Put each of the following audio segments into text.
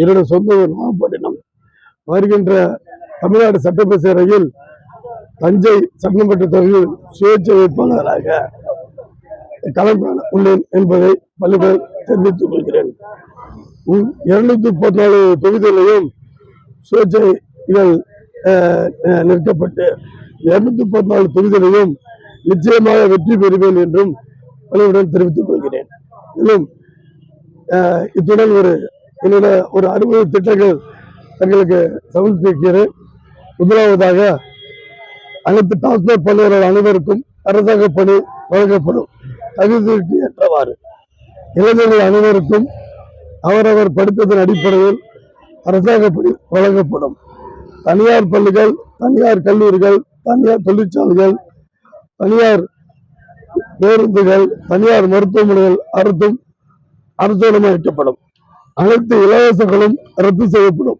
என்னுடைய சொந்த ஊர் நாகப்பட்டினம் வருகின்ற தமிழ்நாடு சட்டப்பேரவையில் தஞ்சை சட்டமன்ற தொகுதியில் சுயேட்சை வேட்பாளராக களம் உள்ளேன் என்பதை பள்ளிகள் தெரிவித்துக் கொள்கிறேன். இருநூத்தி முப்பத்தி நாலு தொகுதிகளையும் சுயேட்சைகள் நிற்கப்பட்டு இருநூத்தி முப்பத்தி நாலு தொகுதிகளையும் நிச்சயமாக வெற்றி பெறுவேன் என்றும் பலருடன் தெரிவித்துக் கொள்கிறேன். மேலும் இத்துடன் ஒரு என்னோட ஒரு அறுபது திட்டங்கள் தங்களுக்கு சமர்ப்பிக்கிறேன். முதலாவதாக அனைத்து டாஸ்மாக் பணியாளர் அனைவருக்கும் அரசாங்க பணி வழங்கப்படும். தகுதிக்கு ஏற்றவாறு இளைஞர்கள் அனைவருக்கும் அவரவர் படித்ததன் அடிப்படையில் அரசாங்க பணி வழங்கப்படும். தனியார் பள்ளிகள் தனியார் கல்லூரிகள் தனியார் தொழிற்சாலைகள் தனியார் பேருந்துகள் தனியார் மருத்துவமனைகள் அறுத்தும் அரசோடமாக வைக்கப்படும் அனைத்து இலவசங்களும் ரத்து செய்யப்படும்.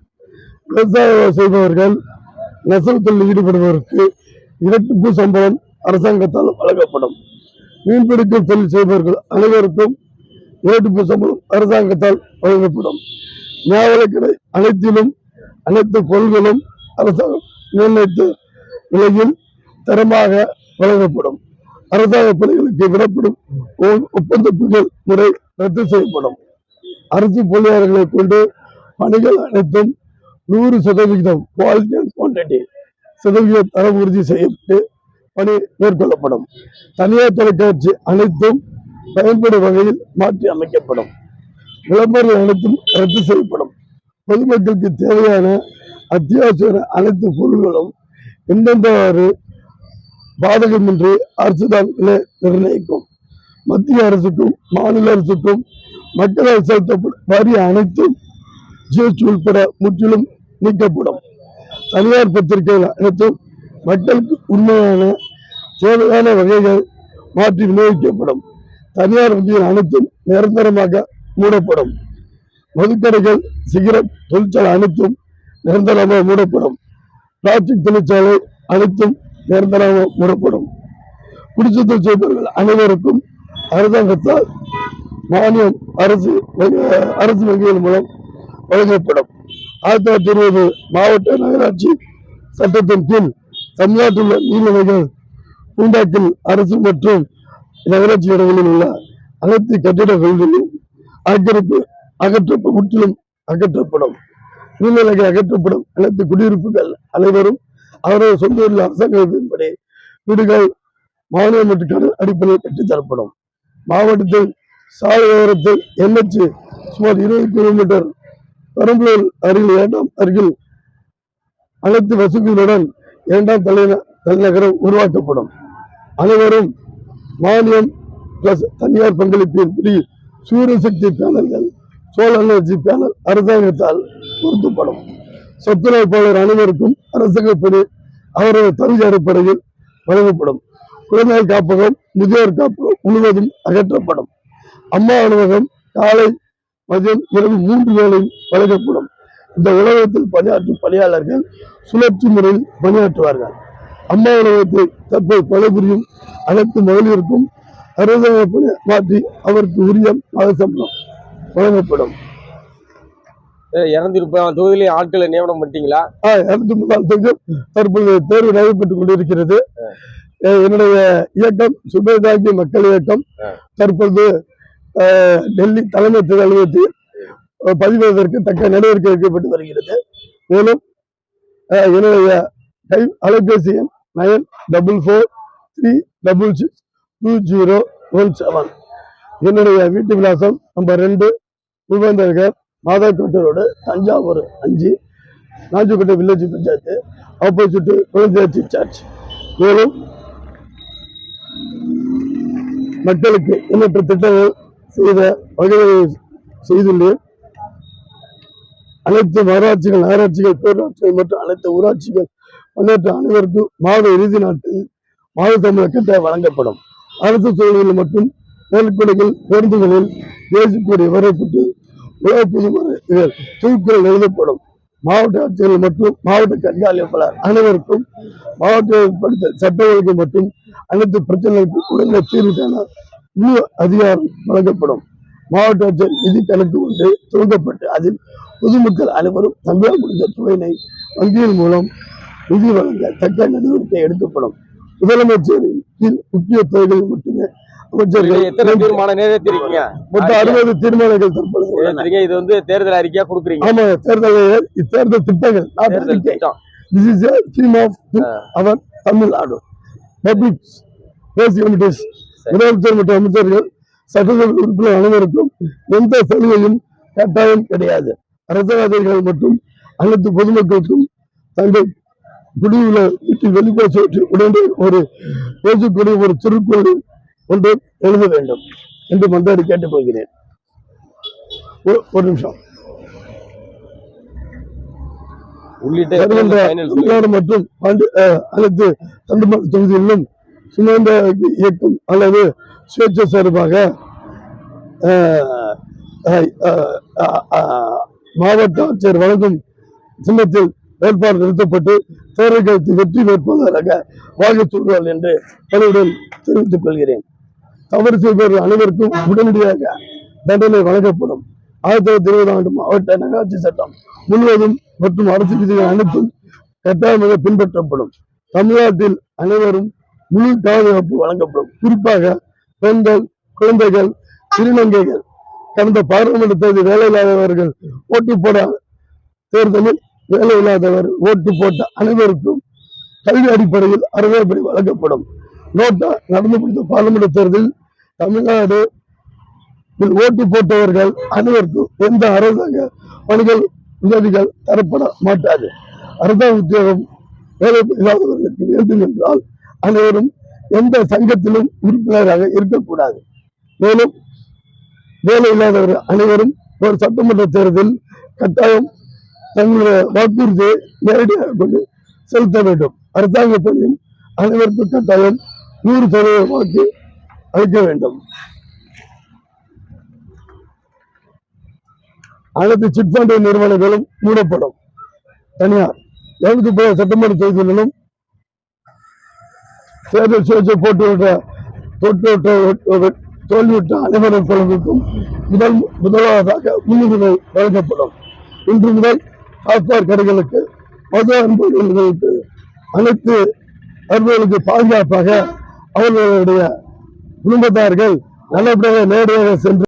விவசாயம் செய்பவர்கள் நெசவு தொழில் ஈடுபடுவதற்கு இரட்டிப்பு சம்பளம் அரசாங்கத்தால் வழங்கப்படும். மீன்பிடிக்கும் தொழில் செய்பவர்கள் அனைவருக்கும் இரட்டிப்பு சம்பளம் அரசாங்கத்தால் வழங்கப்படும். ஞாபகக்கடை அனைத்திலும் அனைத்து பொருள்களும் அரசாங்கம் நிர்ணயித்த விலையில் தரமாக வழங்கப்படும். அரசாங்க பணிகளுக்கு விடப்படும் ஒ- ஒப்பந்த முறை ரத்து செய்யப்படும். அரசு பொறியாளர்களை கொண்டு பணிகள் அனைத்தும் நூறு சதவிகிதம் குவாலிட்டி அண்ட் குவான்டிட்டி சதவிகித தரம் உறுதி செய்யப்பட்டு பணி மேற்கொள்ளப்படும். தனியார் தொலைக்காட்சி அனைத்தும் பயன்படும் வகையில் மாற்றி அமைக்கப்படும். விளம்பரம் அனைத்தும் ரத்து செய்யப்படும். பொதுமக்களுக்கு தேவையான அத்தியாவசிய அனைத்து பொருள்களும் எந்தெந்தவாறு பாதகமின்றி அரசுதான் விலை நிர்ணயிக்கும். மத்திய அரசுக்கும் மாநில அரசுக்கும் மக்களால் செலுத்தப்படும் வரி அனைத்தும் ஜிஎஸ்டி உட்பட முற்றிலும் நீக்கப்படும். தனியார் பத்திரிகைகள் அனைத்தும் மக்களுக்கு உண்மையான தேவையான வகைகள் மாற்றி விநியோகிக்கப்படும். தனியார் வங்கிகள் அனைத்தும் நிரந்தரமாக மூடப்படும். மதுக்கடைகள் சிகரெட் தொழிற்சாலை அனைத்தும் நிரந்தரமாக மூடப்படும். பிளாஸ்டிக் தொழிற்சாலை அனைத்தும் நிரந்தரமாக மூடப்படும். குடிசத்தல் செய்பவர்கள் அனைவருக்கும் அரசாங்கத்தால் மானியம் அரசு அரசு வங்கிகள் மூலம் வழங்கப்படும். ஆயிரத்தி தொள்ளாயிரத்தி இருபது மாவட்ட நகராட்சி சட்டத்தின் கீழ் தமிழ்நாட்டில் உள்ள நீர்நிலைகள் பூண்டாக்கில் அரசு மற்றும் நகராட்சி இடங்களில் உள்ள அனைத்து கட்டிடங்களிலும் ஆக்கிரமிப்பு அகற்ற முற்றிலும் அகற்றப்படும். நீர்நிலைகள் அகற்றப்படும். அனைத்து குடியிருப்புகள் அனைவரும் அவரது சொந்த ஊரில் அரசாங்கத்தின்படி வீடுகள் மாநிலம் மற்றும் அடிப்படையில் கட்டித்தரப்படும். மாவட்டத்தில் சாலை ஓரத்தில் சுமார் இருபது கிலோமீட்டர் பெரம்பலூர் அருகில் இரண்டாம் அருகில் அனைத்து வசதிகளுடன் இரண்டாம் தலைந தலைநகரம் உருவாக்கப்படும். அனைவரும் மானியம் பிளஸ் தனியார் பங்களிப்பின்படி சூரிய சக்தி பேனல்கள் சோழ எனர்ஜி பேனல் அரசாங்கத்தால் பொருத்தப்படும். சொத்துழைப்பாளர் அனைவருக்கும் அரசாங்க பணி அவரது தகுதி அடிப்படையில் வழங்கப்படும். குழந்தைகள் காப்பகம் முதியோர் காப்பகம் முழுவதும் அகற்றப்படும். அம்மா உணவகம் காலை மதியம் இரவு மூன்று வேளையும் வழங்கப்படும். இந்த உணவகத்தில் பணியாற்றும் பணியாளர்கள் சுழற்சி முறையில் பணியாற்றுவார்கள். அம்மா உணவகத்தில் தற்போது பணிபுரியும் அனைத்து மகளிருக்கும் பணி மாற்றி அவருக்கு உரிய மாத சம்பளம் வழங்கப்படும் இரநூத்தி முப்பதாம் தொகுதியிலேயே ஆட்களை நியமனம் பண்ணிட்டீங்களா? இருநூத்தி முப்பதாம் தொகுதி தற்போது தேர்வு நடைபெற்றுக் கொண்டிருக்கிறது. என்னுடைய இயக்கம் சுபேதாகி மக்கள் இயக்கம் தற்போது அஹ், டெல்லி தலைமை தேர்தல் அலுவலகத்தில் அஹ், பதிவதற்கு தக்க நடவடிக்கை எடுக்கப்பட்டு வருகிறது. மேலும் என்னுடைய கை அலைபேசி எண் nine double four three double six two zero one seven. என்னுடைய வீட்டு விலாசம் நம்பர் ரெண்டு பூபேந்தர்கர் மாதாக்கோட்டை ரோடு தஞ்சாவூர் அஞ்சு நாஞ்சிக்கோட்டை வில்லேஜ் பஞ்சாயத்து ஆப்போசிட் குழந்தையாட்சி சர்ச். மேலும் மக்களுக்கு எண்ணற்ற திட்டங்கள் செய்த வகைகளை செய்துள்ளேன். அனைத்து நகராட்சிகள் நகராட்சிகள் பேரூராட்சிகள் மற்றும் அனைத்து ஊராட்சிகள் பங்கேற்ற அனைவருக்கும் மாத இறுதி நாட்டில் மாத சம்பள கட்ட வழங்கப்படும். அரசு சூழலில் மற்றும் மேற்கொடைகள் பேருந்துகளில் தேசியக்கூடிய வரப்பட்டு உலக புதுமறை தூக்குகள் எழுதப்படும். மாவட்ட ஆட்சியர்கள் மற்றும் மாவட்ட கண்காணிப்பாளர் அனைவருக்கும் மாவட்ட படித்த சட்ட ஒழுங்கு மற்றும் அனைத்து பிரச்சனைகளுக்கும் உடனே தீர்வு காண முழு அதிகாரம் வழங்கப்படும். மாவட்ட ஆட்சியர் நிதி கணக்கு ஒன்று துவங்கப்பட்டு அதில் பொதுமக்கள் அனைவரும் தங்களால் முடிந்த தொகையினை வங்கியின் மூலம் நிதி வழங்க தக்க நடவடிக்கை எடுக்கப்படும். முதலமைச்சரின் கீழ் முக்கிய துறைகளில் மட்டுமே தேர்தல் அறிக்கையா கொடுக்குறீங்க? ஆமா தேர்தல் திட்டங்கள் தேர்தல். திட்டம். This is a scheme of our Tamil Nadu. Public basic committees முதலமைச்சர் மற்றும் அமைச்சர்கள் சட்டசபை உறுப்பினர் அனைவருக்கும் எந்த சலுகையும் கட்டாயம் கிடையாது. அரசியல்வாதிகள் மற்றும் அனைத்து பொதுமக்களுக்கும் தங்கள் குடியுள்ள வீட்டில் வெளிப்புற உடனே ஒரு பேசக்கூடிய ஒரு திருக்குறள் ஒன்று எழுத வேண்டும் என்று மன்றாடி கேட்டுக்கொள்கிறேன். ஒரு- ஒரு நிமிஷம். உள்ளிட்ட மற்றும் அனைத்து தண்டுமாடு தொகுதிகளிலும் சுமந்த இயக்கம் அல்லது சுயேட்சை சார்பாக மாவட்ட ஆட்சியர் வழங்கும் சின்னத்தில் வேட்பாளர் நிறுத்தப்பட்டு தேர்தலுக்கு வெற்றி வேட்பாளராக வாங்கச் சொல்வார்கள் என்று பணியுடன் தெரிவித்துக் கொள்கிறேன். தவறு செய்பவர்கள் அனைவருக்கும் உடனடியாக தண்டனை வழங்கப்படும். ஆயிரத்தி தொள்ளாயிரத்தி இருபதாம் ஆண்டு மாவட்ட நகராட்சி சட்டம் முழுவதும் மற்றும் அரசு விதிகள் அனைத்தும் கட்டாயமாக பின்பற்றப்படும். தமிழ்நாட்டில் அனைவரும் முழு பாதுகாப்பு வழங்கப்படும். குறிப்பாக பெண்கள் குழந்தைகள் திருநங்கைகள் கடந்த பாராளுமன்ற தேர்தல் வேலையில்லாதவர்கள் ஓட்டு போட தேர்தலில் வேலை இல்லாதவர் ஓட்டு போட்ட அனைவருக்கும் கல்வி அடிப்படையில் அறவைப்படி வழங்கப்படும். நோட்டா நடந்து முடிந்த பாராளுமன்ற தேர்தலில் தமிழ்நாடு ஓட்டு போட்டவர்கள் அனைவருக்கும் எந்த அரசாங்க பணிகள் உதவிகள் தரப்பட மாட்டாது. அரசாங்க உத்தியோகம் வேலை இல்லாதவர்களுக்கு வேண்டும் என்றால் அனைவரும் எந்த சங்கத்திலும் உறுப்பினராக இருக்கக்கூடாது. மேலும் வேலை இல்லாதவர் அனைவரும் ஒரு சட்டமன்ற தேர்தல் கட்டாயம் தங்களுடைய வாக்குறுதியை நேரடியாக கொண்டு செலுத்த வேண்டும். அரசாங்க பணியில் அனைவருக்கும் கட்டாயம் நூறு சதவீத வாக்கு அளிக்க வேண்டும். அனைத்து சிட் ஃபண்ட் நிறுவனங்களும் மூடப்படும். தனியார் எழுபத்தி போல சட்டமன்ற தொகுதிகளிலும் சேர்த்து வச்சு போட்டு விட்ட தொட்டு விட்ட தோல்வியுற்ற அனைவரும் குழந்தைக்கும் முதல் முதலாவதாக முன்னுரிமை வழங்கப்படும். இன்று முதல் டாஸ்மாக் கடைகளுக்கு மது அன்பர்களுக்கு அனைத்து அன்பர்களுக்கு பாதுகாப்பாக அவர்களுடைய குடும்பத்தார்கள் நல்லபடியாக நேரடியாக சென்று